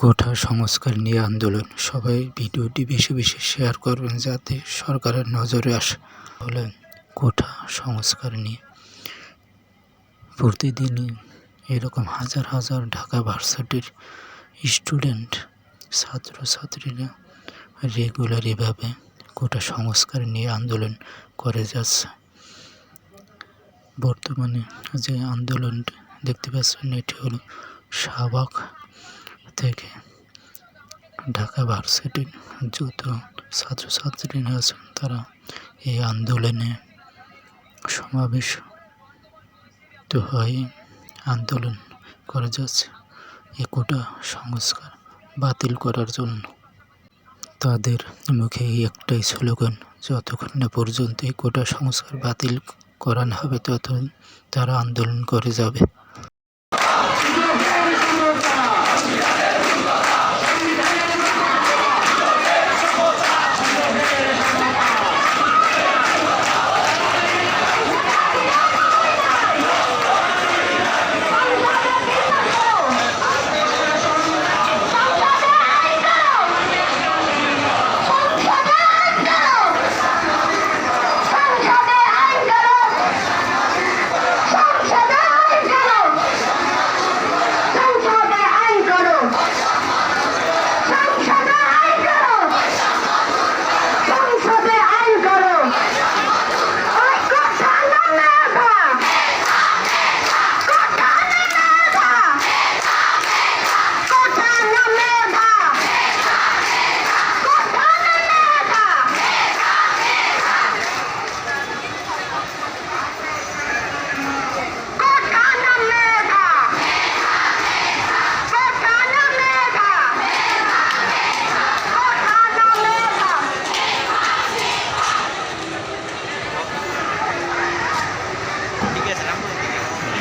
কোঠা সংস্কার নিয়ে আন্দোলন। সবাই ভিডিওটি বেশি বেশি শেয়ার করবেন যাতে সরকারের নজরে আসে। বলে কোঠা সংস্কার নিয়ে প্রতিদিনই এরকম হাজার হাজার ঢাকা ভার্সিটির স্টুডেন্ট, ছাত্রছাত্রীরা রেগুলার এভাবে কোটা সংস্কার নিয়ে আন্দোলন করে যাচ্ছে। বর্তমানে যে আন্দোলনটি দেখতে পাচ্ছেন, এটি হলো শাহবাগ থেকে ঢাকা ভার্সিটির যত ছাত্রছাত্রীরা আছেন। তারা এই আন্দোলনে সমাবেশ তো হয় আন্দোলন করে যাচ্ছে। এ কোটা সংস্কার বাতিল করার জন্য। তাদের মুখে একটাই স্লোগান, যতক্ষণ না পর্যন্ত এই কোটা সংস্কার বাতিল করা না হবে ততক্ষণ তারা আন্দোলন করে যাবে।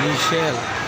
Michel.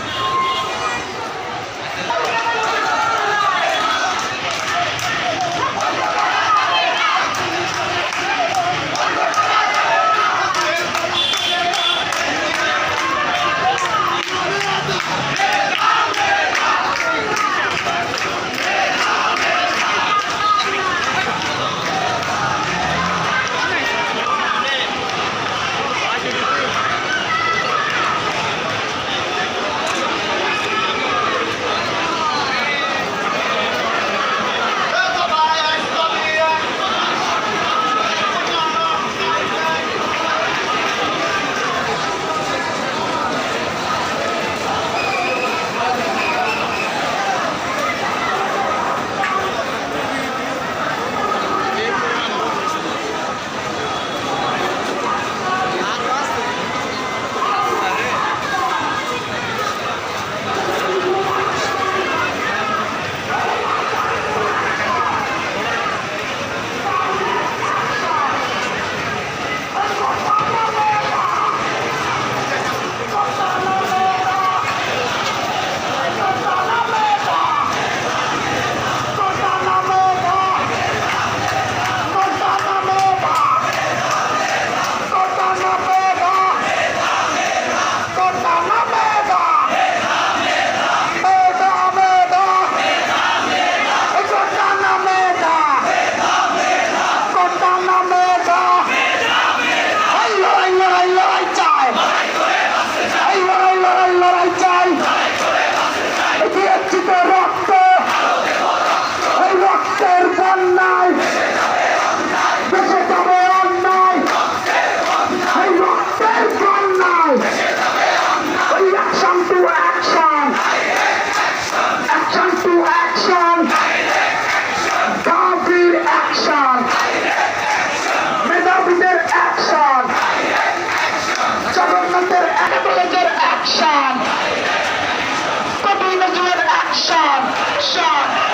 Sean, Action! Sean.